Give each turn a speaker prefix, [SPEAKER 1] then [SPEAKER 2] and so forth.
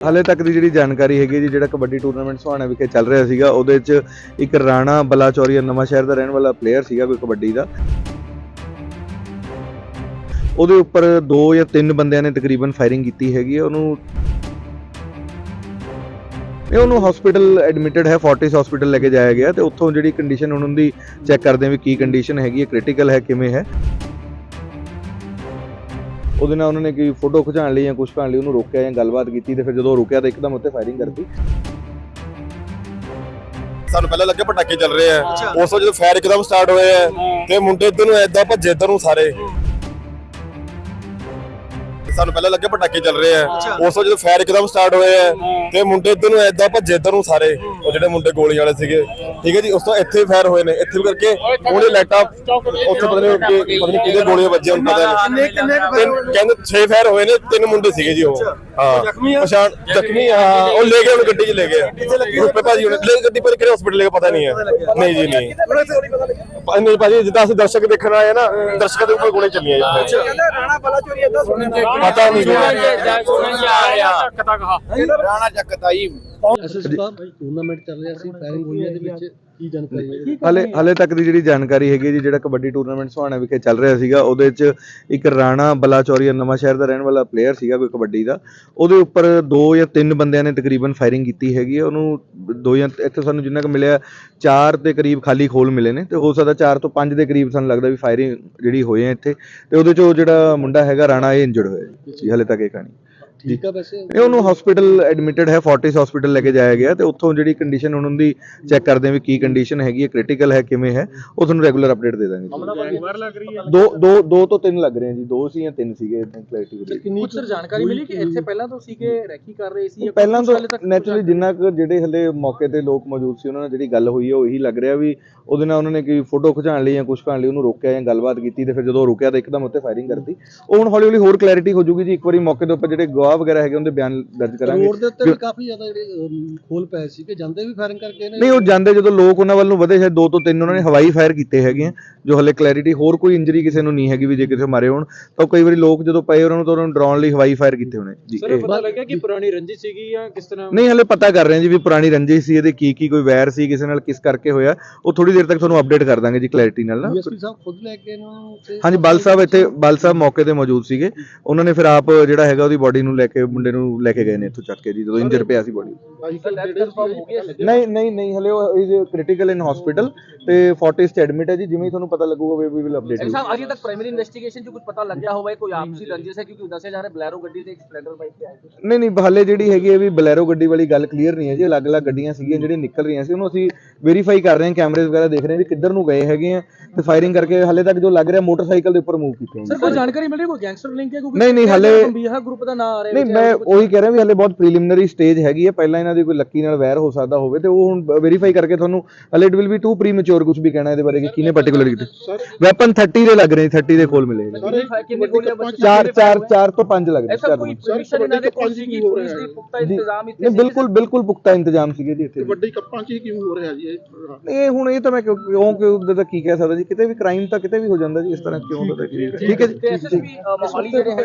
[SPEAKER 1] ਹਾਲੇ ਤੱਕ ਦੀ ਜਿਹੜੀ ਜਾਣਕਾਰੀ ਹੈਗੀ ਹੈ ਜੀ, ਜਿਹੜਾ ਕਬੱਡੀ ਟੂਰਨਾਮੈਂਟ ਸੁਹਾਣਾ ਵਿਖੇ ਚੱਲ ਰਿਹਾ ਸੀਗਾ, ਉਹਦੇ 'ਚ ਇੱਕ ਰਾਣਾ ਬਲਾਚੌਰੀਆ ਨਵਾਂ ਸ਼ਹਿਰ ਦਾ ਰਹਿਣ ਵਾਲਾ ਪਲੇਅਰ ਸੀਗਾ ਕੋਈ ਕਬੱਡੀ ਦਾ। ਉਹਦੇ ਉੱਪਰ ਦੋ ਜਾਂ ਤਿੰਨ ਬੰਦਿਆਂ ਨੇ ਤਕਰੀਬਨ ਫਾਇਰਿੰਗ ਕੀਤੀ ਹੈਗੀ ਹੈ, ਉਹਨੂੰ ਇਹ ਉਹਨੂੰ ਹਸਪੀਟਲ ਐਡਮਿਟਡ ਹੈ ਫੋਰਟਿਸ ਹਸਪੀਟਲ ਲੈ ਕੇ ਜਾਇਆ ਗਿਆ ਤੇ ਉੱਥੋਂ ਜਿਹੜੀ ਕੰਡੀਸ਼ਨ ਉਹਨਾਂ ਦੀ ਚੈੱਕ ਕਰਦੇ ਆ ਵੀ ਕੀ ਕੰਡੀਸ਼ਨ ਹੈਗੀ ਹੈ ਕ੍ਰਿਟੀਕਲ ਹੈ ਕਿਵੇਂ ਹੈ। ਉਹਦੇ ਨਾਲ ਉਹਨਾਂ ਨੇ ਕੋਈ ਫੋਟੋ ਖਿਚਾਉਣ ਲਈ ਜਾਂ ਕੁਝ ਕਰਨ ਲਈ ਉਹਨੂੰ ਰੋਕਿਆ ਜਾਂ ਗੱਲਬਾਤ ਕੀਤੀ ਤੇ ਫਿਰ ਜਦੋਂ ਰੁਕਿਆ ਤਾਂ ਇੱਕਦਮ ਉੱਤੇ ਫਾਇਰਿੰਗ ਕਰਤੀ।
[SPEAKER 2] ਸਾਨੂੰ ਪਹਿਲਾਂ ਲੱਗੇ ਪਟਾਕੇ ਚੱਲ ਰਹੇ ਆ। ਉਸ ਤੋਂ ਜਦੋਂ ਫਾਇਰ ਇੱਕਦਮ ਸਟਾਰਟ ਹੋਏ ਆ। ਤੇ ਮੁੰਡੇ ਇੱਧਰ ਨੂੰ ਐਦਾਂ ਭੱਜੇ ਇੱਧਰ ਨੂੰ ਸਾਰੇ। ਸਾਨੂੰ ਪਹਿਲਾਂ ਲੱਗੇ ਪਟਾਕੇ ਚੱਲ ਰਹੇ ਆ। ਉਸ ਤੋਂ ਜਦੋਂ ਫਾਇਰ ਇੱਕਦਮ ਸਟਾਰਟ ਹੋਏ ਆ ਤੇ ਮੁੰਡੇ ਇੱਧਰ ਨੂੰ ਐਦਾਂ ਭੱਜੇ ਇੱਧਰ ਨੂੰ ਸਾਰੇ। ਉਹ ਜਿਹੜੇ ਮੁੰਡੇ ਗੋਲੀ ਵਾਲੇ ਸੀਗੇ। ਠੀਕ ਹੈ ਜੀ ਉਸ ਤੋਂ ਇੱਥੇ ਫਾਇਰ ਹੋਏ ਨੇ। ਇੱਥੇ ਵੀ ਕਰਕੇ ਉਹਨੇ ਲਾਈਟਾਂ ਉੱਥੇ ਪਤਾ ਨਹੀਂ ਕਿ ਪਤਾ ਨਹੀਂ ਕਿਹਦੇ ਗੋਲੀਆਂ ਵੱਜੀਆਂ ਹੁਣ ਪਤਾ ਨਹੀਂ ਕਹਿੰਦੇ 6 ਫਾਇਰ ਹੋਏ ਨੇ ਤਿੰਨ ਮੁੰਡੇ ਸੀਗੇ ਜੀ ਉਹ। ਹਾਂ। ਪਛਾਣ ਜ਼ਖਮੀ ਹਾਂ। ਉਹ ਲੈ ਗਏ ਹੁਣ ਗੱਡੀ 'ਚ ਲੈ ਗਏ ਰੁਪਏ ਭਾਜੀ ਹੁਣ ਲੈ ਗੱਡੀ ਪਰ ਕਿਹੜੇ ਹਸਪੀਟਲ ਲੈ ਕੇ ਪਤਾ ਨਹੀਂ ਹੈ ਨਹੀਂ ਜੀ ਨਹੀਂ। ਨਹੀਂ ਭਾਜੀ ਜਿੱਦਾਂ ਅਸੀਂ ਦਰਸ਼ਕ ਦੇਖਣ ਆਏ ਆ ਨਾ ਦਰਸ਼ਕਾਂ ਦੇ ਉੱਪਰ ਗੋਲੇ ਚੱਲੀਆਂ ਜੀ।
[SPEAKER 3] ਕਹਿੰਦਾ ਰਾਣਾ ਬਲਾ ਚੋਰੀ ਏਦਾਂ ਸੁਣਨ ਚ
[SPEAKER 2] ਪਤਾ ਨਹੀਂ। ਜੀ
[SPEAKER 3] ਰਾਣਾ ਚੱਕਦਾ ਜੀ
[SPEAKER 4] ਐਸਐਸਪੀ ਸਾਹਿਬ ਟੂਰਨਾਮੈਂਟ ਚੱਲ ਰਿਹਾ ਸੀ ਫਾਇਰਿੰਗ ਹੋਈ ਹੈ ਦੇ ਵਿੱਚ ਕੀ ਜਾਣਕਾਰੀ ਹੈ
[SPEAKER 1] ਹਾਲੇ ਹਾਲੇ ਤੱਕ ਦੀ ਜਿਹੜੀ ਜਾਣਕਾਰੀ ਹੈਗੀ ਹੈ ਜੀ ਜਿਹੜਾ ਕਬੱਡੀ ਟੂਰਨਾਮੈਂਟ ਸੁਹਾਣਾ ਵਿਖੇ ਚੱਲ ਰਿਹਾ ਸੀਗਾ ਉਹਦੇ 'ਚ ਇੱਕ ਰਾਣਾ ਬਲਾਚੌਰੀਆ ਨਵਾਂ ਸ਼ਹਿਰ ਦਾ ਰਹਿਣ ਵਾਲਾ ਪਲੇਅਰ ਸੀਗਾ ਕੋਈ ਕਬੱਡੀ ਦਾ। ਉਹਦੇ ਉੱਪਰ ਦੋ ਜਾਂ ਤਿੰਨ ਬੰਦਿਆਂ ਨੇ ਤਕਰੀਬਨ ਫਾਇਰਿੰਗ ਕੀਤੀ ਹੈਗੀ ਹੈ। ਉਹਨੂੰ ਦੋ ਜਾਂ ਇੱਥੇ ਸਾਨੂੰ ਜਿੰਨਾ ਕੁ ਮਿਲਿਆ ਚਾਰ ਦੇ ਕਰੀਬ ਖਾਲੀ ਖੋਲ ਮਿਲੇ ਨੇ ਤੇ ਹੋ ਸਕਦਾ ਚਾਰ ਤੋਂ ਪੰਜ ਦੇ ਕਰੀਬ ਸਾਨੂੰ ਲੱਗਦਾ ਵੀ ਫਾਇਰਿੰਗ ਜਿਹੜੀ ਹੋਈ ਹੈ ਇੱਥੇ। ਤੇ ਉਹਦੇ 'ਚੋਂ ਜਿਹੜਾ ਮੁੰਡਾ ਹੈਗਾ ਰਾਣਾ ਇਹ ਇੰਜਰਡ ਹੋਇਆ ਜੀ ਹਾਲੇ ਤੱਕ ਇਹ ਕਹਾਣੀ।
[SPEAKER 4] ਠੀਕ ਆ ਵੈਸੇ
[SPEAKER 1] ਇਹ ਉਹਨੂੰ ਹਸਪੀਟਲ ਐਡਮਿਟਡ ਹੈ ਫੋਰਟਿਸ ਹਸਪੀਟਲ ਲੈ ਕੇ ਜਾਇਆ ਗਿਆ ਤੇ ਉੱਥੋਂ ਜਿਹੜੀ ਕੰਡੀਸ਼ਨ ਉਹਨਾਂ ਦੀ ਚੈੱਕ ਕਰਦੇ ਆ ਵੀ ਕੀ ਕੰਡੀਸ਼ਨ ਹੈਗੀ ਹੈ ਕ੍ਰਿਟੀਕਲ ਹੈ ਕਿਵੇਂ ਹੈ ਉਹ ਤੁਹਾਨੂੰ ਰੈਗੂਲਰ ਅਪਡੇਟ ਦੇ ਦਾਂਗੇ ਜੀ। ਦੋ ਦੋ ਦੋ ਤੋਂ ਤਿੰਨ ਲੱਗ ਰਹੇ ਆ ਜੀ ਦੋ ਸੀ ਜਾਂ ਤਿੰਨ ਸੀਗੇ ਕਲੈਰਿਟੀ ਦੇ ਲਈ।
[SPEAKER 4] ਕਿੰਨੀ
[SPEAKER 5] ਕੁਝ ਜਾਣਕਾਰੀ ਮਿਲੀ ਕਿ ਇੱਥੇ ਪਹਿਲਾਂ ਤੋਂ ਸੀ ਕਿ ਰੈਕੀ ਕਰ ਰਹੇ ਸੀ
[SPEAKER 1] ਪਹਿਲਾਂ ਤੋਂ ਨੈਚੁਰਲੀ ਜਿੰਨਾ ਕੁ ਜਿਹੜੇ ਹਲੇ ਮੌਕੇ ਤੇ ਲੋਕ ਮੌਜੂਦ ਸੀ ਉਹਨਾਂ ਨਾਲ ਜਿਹੜੀ ਗੱਲ ਹੋਈ ਹੈ ਉਹ ਇਹੀ ਲੱਗ ਰਿਹਾ ਵੀ ਉਹਦੇ ਨਾਲ ਉਹਨਾਂ ਨੇ ਕੋਈ ਫੋਟੋ ਖਿਚਾਉਣ ਲਈ ਜਾਂ ਕੁਝ ਕਰਨ ਲਈ ਉਹਨੂੰ ਰੋਕਿਆ ਜਾਂ ਗੱਲਬਾਤ ਕੀਤੀ ਤੇ ਫਿਰ ਜਦੋਂ ਰੁਕਿਆ ਤਾਂ ਇੱਕਦਮ ਉੱਤੇ ਫਾਇਰਿੰਗ ਕਰਤੀ ਉਹ ਹੁਣ ਹੌਲੀ ਹੌਲੀ ਹੋਰ ਕਲੈਰਿਟੀ ਹੋ ਜੂਗੀ ਜੀ ਇੱਕ ਵਾਰੀ ਮੌਕੇ ਦੇ ਉੱਪਰ ਜਿਹੜੇ ਗਵਾਹ ਵਗੈਰਾ ਹੈਗੇ ਉਹਦੇ ਬਿਆਨ ਦਰਜ ਕਰਾਂਗੇ।
[SPEAKER 4] ਰੋਡ ਦੇ ਉੱਤੇ ਵੀ ਕਾਫੀ ਜ਼ਿਆਦਾ ਜਿਹੜੇ ਖੋਲ ਪਏ ਸੀ ਕਿ ਜਾਂਦੇ ਵੀ ਫਾਇਰਿੰਗ ਕਰਕੇ ਨੇ?
[SPEAKER 1] ਨਹੀਂ ਉਹ ਜਾਂਦੇ ਜਦੋਂ ਲੋਕ ਉਹਨਾਂ ਵੱਲ ਨੂੰ ਵਧੇ ਸ਼ਾਇਦ ਦੋ ਤੋਂ ਤਿੰਨ ਉਹਨਾਂ ਨੇ ਹਵਾਈ ਫਾਇਰ ਕੀਤੇ ਹੈਗੇ ਆ ਜੋ ਹਲੇ ਕਲੈਰਿਟੀ ਹੋਰ ਕੋਈ ਇੰਜਰੀ ਕਿਸੇ ਨੂੰ ਨਹੀਂ ਹੈਗੀ ਵੀ ਜੇ ਕਿਸੇ ਮਾਰੇ ਹੋਣ। ਤਾਂ ਕਈ ਵਾਰੀ ਲੋਕ ਜਦੋਂ ਪਏ ਉਹਨਾਂ ਨੂੰ ਤਾਂ ਉਹਨਾਂ ਨੂੰ ਡਰਾਉਣ ਲਈ ਹਵਾਈ ਫਾਇਰ ਕੀਤੇ ਹੋਣੇ। ਜੀ
[SPEAKER 5] ਸਰ
[SPEAKER 1] ਇਹ-
[SPEAKER 5] ਪਤਾ ਲੱਗਿਆ ਕਿ ਪੁਰਾਣੀ ਰੰਜਿਸ਼ ਸੀਗੀ ਜਾਂ ਕਿਸ ਤਰ੍ਹਾਂ?
[SPEAKER 1] ਨਹੀਂ ਹਲੇ ਪਤਾ ਕਰ ਰਹੇ ਹਾਂ ਜੀ ਵੀ ਪੁਰਾਣੀ ਰੰਜਿਸ਼ ਸੀ ਇਹਦੇ ਕੀ ਕੀ ਕੋਈ ਵੈਰ ਸੀ ਕਿਸੇ ਨਾਲ ਕਿਸ ਕਰਕੇ ਹੋਇਆ। ਉਹ ਥੋੜੀ ਦੇਰ ਤੱਕ ਤੁਹਾਨੂੰ ਅਪਡੇਟ ਕਰ ਦਾਂਗੇ ਜੀ ਕਲੈਰਿਟੀ ਨਾਲ ਨਾ।
[SPEAKER 4] ਡੀਐਸਪੀ ਸਾਹਿਬ ਖੁਦ ਲੈ ਕੇ ਇਹਨਾਂ ਨੂੰ
[SPEAKER 1] ਹਾਂਜੀ ਬਲ ਸਾਹਿਬ ਇੱਥੇ ਬਲ ਸਾਹਿਬ ਮੌਕੇ ਤੇ ਮੌਜੂਦ ਸੀਗੇ। ਉਹਨਾਂ ਨੇ ਫਿਰ ਆਪ ਜਿਹੜਾ ਹੈਗਾ ਉਹਦੀ ਬਾਡੀ ਨੂੰ ਲੈ ਕੇ ਮੁੰਡੇ ਨੂੰ ਲੈ ਕੇ ਗਏ ਨੇ ਇੱਥੋਂ ਚੱਕ ਕੇ ਜੀ, ਜਦੋਂ ਇੰਜਰ ਪਿਆ ਸੀ ਬਾਡੀ ਨਹੀਂ ਨਹੀਂ ਨਹੀਂ ਹਲੇ ਉਹ ਇਜ਼ ਕ੍ਰਿਟੀਕਲ ਇਨ ਹਸਪੀਟਲ ਤੇ ਫੋਰਟਿਸ ਚ ਐਡਮਿਟ ਹੈ ਜੀ ਜਿਵੇਂ ਹੀ ਤੁਹਾਨੂੰ ਪਤਾ ਲੱਗੂਗਾ ਵੀ ਵਿਲ ਅਪਡੇਟ
[SPEAKER 5] ਸਾਹਿਬ ਅਜੇ ਤੱਕ ਪ੍ਰਾਇਮਰੀ ਇਨਵੈਸਟੀਗੇਸ਼ਨ 'ਚ ਕੁਝ ਪਤਾ ਲੱਗਿਆ ਹੋਵੇ ਕੋਈ ਆਪਸੀ ਰੰਜਿਸ਼ ਹੈ ਕਿਉਂਕਿ ਦੱਸਿਆ ਜਾ ਰਿਹਾ ਬਲੈਰੋ ਗੱਡੀ ਤੇ ਇੱਕ ਸਪਲੈਂਡਰ ਬਾਈਕ ਤੇ ਆਏ ਸੀ।
[SPEAKER 1] ਨਹੀਂ ਨਹੀਂ ਹਲੇ ਜਿਹੜੀ ਹੈਗੀ ਹੈ ਵੀ ਬਲੈਰੋ ਗੱਡੀ ਵਾਲੀ ਗੱਲ ਕਲੀਅਰ ਨਹੀਂ ਹੈ ਜੀ ਅਲੱਗ-ਅਲੱਗ ਗੱਡੀਆਂ ਸੀਗੀਆਂ ਜਿਹੜੀਆਂ ਨਿਕਲ ਰਹੀਆਂ ਸੀ ਉਹਨੂੰ ਅਸੀਂ ਵੈਰੀਫਾਈ ਕਰ ਰਹੇ ਹਾਂ ਕੈਮਰੇਜ਼ ਵਗੈਰਾ ਦੇਖ ਰਹੇ ਹਾਂ ਵੀ ਕਿੱਧਰ ਨੂੰ ਗਏ ਹੈਗੇ ਆ ਤੇ ਫਾਇਰਿੰਗ ਕਰਕੇ ਹਲੇ ਤੱਕ ਜੋ ਲੱਗ ਰਿਹਾ ਮੋਟਰਸਾਈਕਲ ਦੇ ਉੱਪਰ ਮੂਵ ਕੀਤੇ
[SPEAKER 5] ਸਰ
[SPEAKER 1] ਹੈ
[SPEAKER 5] ਕੋਈ ਜਾਣਕਾਰੀ ਮਿਲ ਰਹੀ ਕੋਈ ਗੈਂਗਸਟਰ ਲਿੰਕ ਹੈ ਕਿਉਂਕਿ
[SPEAKER 1] ਨਹੀਂ, ਨਹੀਂ, ਹਾਲੇ-
[SPEAKER 5] ਬੰਬੀਹਾ ਗਰੁੱਪ ਦਾ ਨਾਮ ਆ ਰਿਹਾ
[SPEAKER 1] ਨਹੀਂ ਮੈਂ ਉਹੀ ਕਹਿ ਰਿਹਾ ਵੀ ਹਲੇ ਬਹੁਤ ਪ੍ਰੀਲਿਮਿਨਰੀ ਸਟੇਜ ਹੈਗੀ ਹੈ ਪਹਿਲਾਂ ਇਹਨਾਂ ਦੀ ਕੋਈ ਲੱਕੀ ਨਾਲ ਵੈਰ ਹੋ ਸਕਦਾ ਹੋਵੇ ਤੇ ਉਹ ਹੁਣ ਵੈਰੀਫਾਈ ਕਰਕੇ ਤੁਹਾਨੂੰ ਹਲੇ it will be too premature ਕੁਝ ਵੀ ਕਹਿਣਾ ਇਹਦੇ ਬਾਰੇ ਕਿ ਕਿਹਨੇ ਪਾਰਟਿਕੂਲਰ ਕੀਤੇ। ਵੈਪਨ 30 ਦੇ ਲੱਗ ਰਹੇ 30 ਦੇ ਕੋਲ ਮਿਲੇ ਨੇ।
[SPEAKER 5] ਕਿੰਨੀ ਗੋਲੀਆਂ ਬਚੀਆਂ
[SPEAKER 1] ਚਾਰ ਚਾਰ ਚਾਰ ਤੋਂ ਪੰਜ ਲੱਗ ਰਹੇ
[SPEAKER 5] ਐਸਾ
[SPEAKER 1] ਚਾਰ
[SPEAKER 5] ਕੋਈ
[SPEAKER 1] ਤੋਂ।
[SPEAKER 5] ਪਰਮਿਸ਼ਨ ਇਹਨਾਂ ਦੇ ਕੋਲ ਸੀ ਕਿ ਪੁਲਿਸ ਦੀ ਪੁਖਤਾ ਇੰਤਜ਼ਾਮ ਇੱਥੇ
[SPEAKER 1] ਨਹੀਂ ਬਿਲਕੁਲ ਬਿਲਕੁਲ ਪੁਖਤਾ ਇੰਤਜ਼ਾਮ ਸੀਗੇ ਜੀ ਇੱਥੇ
[SPEAKER 6] ਵੱਡੀ ਕੱਪਾਂ 'ਚ ਹੀ ਕਿਵੇਂ ਹੋ ਰਿਹਾ ਜੀ ਇਹ
[SPEAKER 1] ਇਹ ਹੁਣ ਇਹ ਤਾਂ ਮੈਂ ਕਿਉਂ ਕਿਉਂ ਕਿ ਉਹਦੇ ਤਾਂ ਕੀ ਕਹਿ ਸਕਦਾ ਜੀ? ਕਿਤੇ ਵੀ ਕ੍ਰਾਈਮ ਤਾਂ ਕਿਤੇ ਵੀ ਹੋ ਜਾਂਦਾ ਜੀ ਇਸ ਤਰ੍ਹਾਂ ਕਿਉਂ ਹੁੰਦਾ ਠੀਕ ਹੈ ਜੀ।
[SPEAKER 5] ਐਸਐਸਪੀ ਮੋਹਾਲੀ ਜਿਹੜੇ ਹੈ